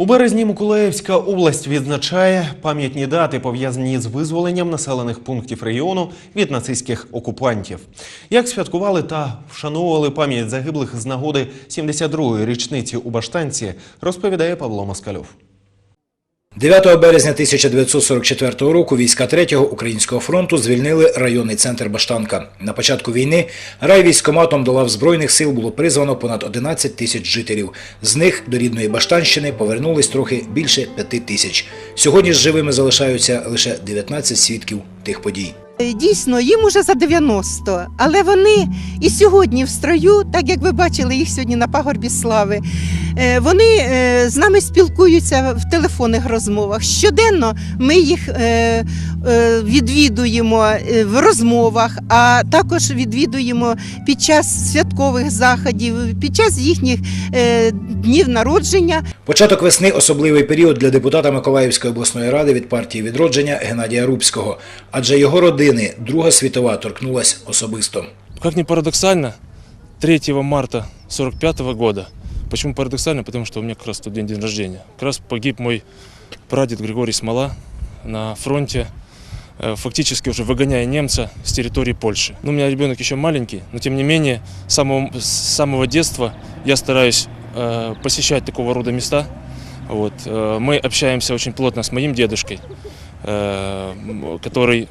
У березні Миколаївська область відзначає пам'ятні дати, пов'язані з визволенням населених пунктів регіону від нацистських окупантів. Як святкували та вшановували пам'ять загиблих з нагоди 72-ї річниці у Баштанці, розповідає Павло Москальов. 9 березня 1944 року війська 3-го Українського фронту звільнили районний центр Баштанка. На початку війни райвійськоматом до лав Збройних сил було призвано понад 11 тисяч жителів. З них до рідної Баштанщини повернулись трохи більше 5 тисяч. Сьогодні ж живими залишаються лише 19 свідків тих подій. Е, Дійсно, їм уже за 90, але вони і сьогодні в строю, так як ви бачили їх сьогодні на пагорбі слави, вони е, з нами спілкуються в телефонних розмовах. Щоденно ми їх е, е, відвідуємо е, в розмовах, а також відвідуємо під час святкових заходів, під час їхніх е, днів народження. Початок весни особливий період для депутата Миколаївської обласної ради від партії відродження Геннадія Рубського, адже його родини Друга світова торкнулась особисто. Как ни парадоксально, 3 марта 45 года. Почему парадоксально? Потому что у меня как раз тот день день рождения. Как раз погиб мой прадед Григорий Смола на фронте, э, фактически уже выгоняя немца с территории Польши. Ну, у меня ребенок еще маленький, но тем не менее, с самого, с самого детства я стараюсь э, посещать такого рода места. Вот. э, Мы общаемся очень плотно с моим дедушкой, э, который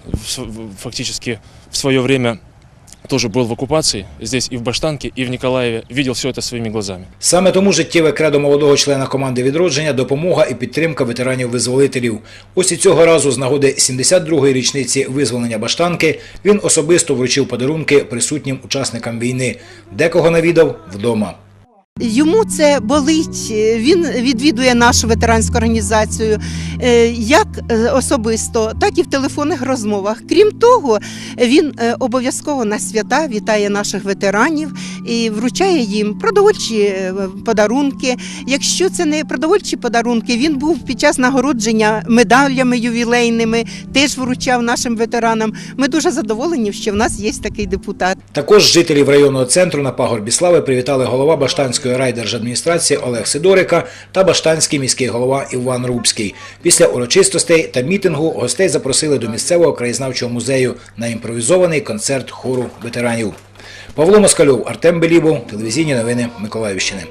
фактически в свое время тоже был в оккупации, здесь и в Баштанке, и в Николаеве, видел все это своими глазами. Саме тому життєве кредо молодого члена команди відродження допомога і підтримка ветеранів-визволителів. Ось і цього разу з нагоди 72-ї річниці визволення Баштанки він особисто вручив подарунки присутнім учасникам війни. Декого навідав вдома. Йому це болить. е, Він відвідує нашу ветеранську організацію е, як е, особисто, так і в телефонних розмовах. Крім того, він обов'язково на свята вітає наших ветеранів і вручає їм продовольчі е, подарунки. Якщо це не продовольчі подарунки, він був під час нагородження медалями ювілейними, теж вручав нашим ветеранам. Ми дуже задоволені, що в нас є такий депутат. Також жителів районного центру на пагорбі слави привітали голова Баштанської райдержадміністрації Олег Сидорика та Баштанський міський голова Іван Рубський. Після урочистостей та мітингу гостей запросили до місцевого краєзнавчого музею на імпровізований концерт хору ветеранів. Павло Москальов, Артем Белібов, телевізійні новини Миколаївщини.